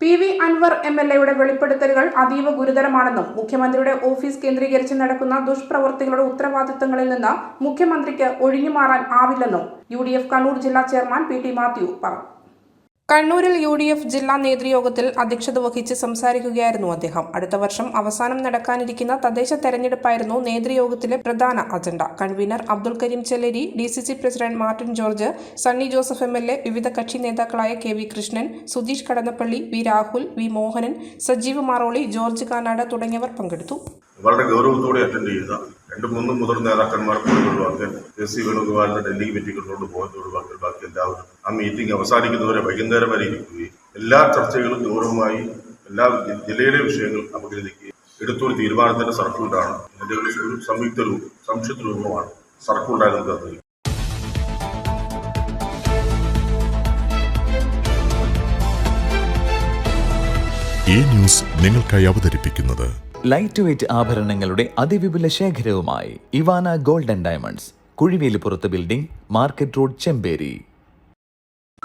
P V Anwar M L എയുടെ വെളിപ്പെടുത്തലുകൾ അതീവ ഗുരുതരമാണെന്നും മുഖ്യമന്ത്രിയുടെ ഓഫീസ് കേന്ദ്രീകരിച്ച് നടക്കുന്ന ദുഷ്പ്രവർത്തികളുടെ ഉത്തരവാദിത്തങ്ങളിൽ നിന്ന് മുഖ്യമന്ത്രിക്ക് ഒഴിഞ്ഞുമാറാൻ ആവില്ലെന്നും യു ഡി എഫ് കണ്ണൂർ ജില്ലാ ചെയർമാൻ പി ടി മാത്യു പറഞ്ഞു. കണ്ണൂരിൽ യു ഡി എഫ് ജില്ലാ നേതൃയോഗത്തിൽ അധ്യക്ഷത വഹിച്ച് സംസാരിക്കുകയായിരുന്നു അദ്ദേഹം. അടുത്ത വർഷം അവസാനം നടക്കാനിരിക്കുന്ന തദ്ദേശ തെരഞ്ഞെടുപ്പായിരുന്നു നേതൃയോഗത്തിലെ പ്രധാന agenda. Convener Abdul Karim Chelleri D C C president Martin George Sunny Joseph M L A വിവിധ കക്ഷി നേതാക്കളായ K V Krishnan Sudheesh Kadannappalli V Rahul V Mohanan Sajeev Maroli George Kanad തുടങ്ങിയവർ പങ്കെടുത്തു. വളരെ ഗൗരവത്തോടെ അറ്റൻഡ് ചെയ്ത രണ്ട് മൂന്ന് മുതിർന്ന നേതാക്കന്മാർ വേണുഗോപാലിന്റെ ഡൽഹി എല്ലാവരും ആ മീറ്റിംഗ് അവസാനിക്കുന്നവരെ വൈകുന്നേരം വരെ ഇരിക്കുകയും എല്ലാ ചർച്ചകളും ഗൗരവമായി എല്ലാ ജില്ലയിലെ വിഷയങ്ങൾ അപഗ്രഥിക്കുകയും എടുത്തൊരു തീരുമാനത്തിന്റെ സർക്കിളിലാണ്. ഇതിന്റെ ഒരു സംയുക്ത രൂപം സംക്ഷിപ്ത രൂപമാണ് സർക്കിളുണ്ടായി നമുക്ക് അത് ഈ ന്യൂസ് നിങ്ങൾക്കായി അവതരിപ്പിക്കുന്നത് ലൈറ്റ് വെയ്റ്റ് ആഭരണങ്ങളുടെ അതിവിപുല ശേഖരവുമായി Ivana golden diamonds കുഴിവേലിപ്പുറത്ത് building market road Chemperi.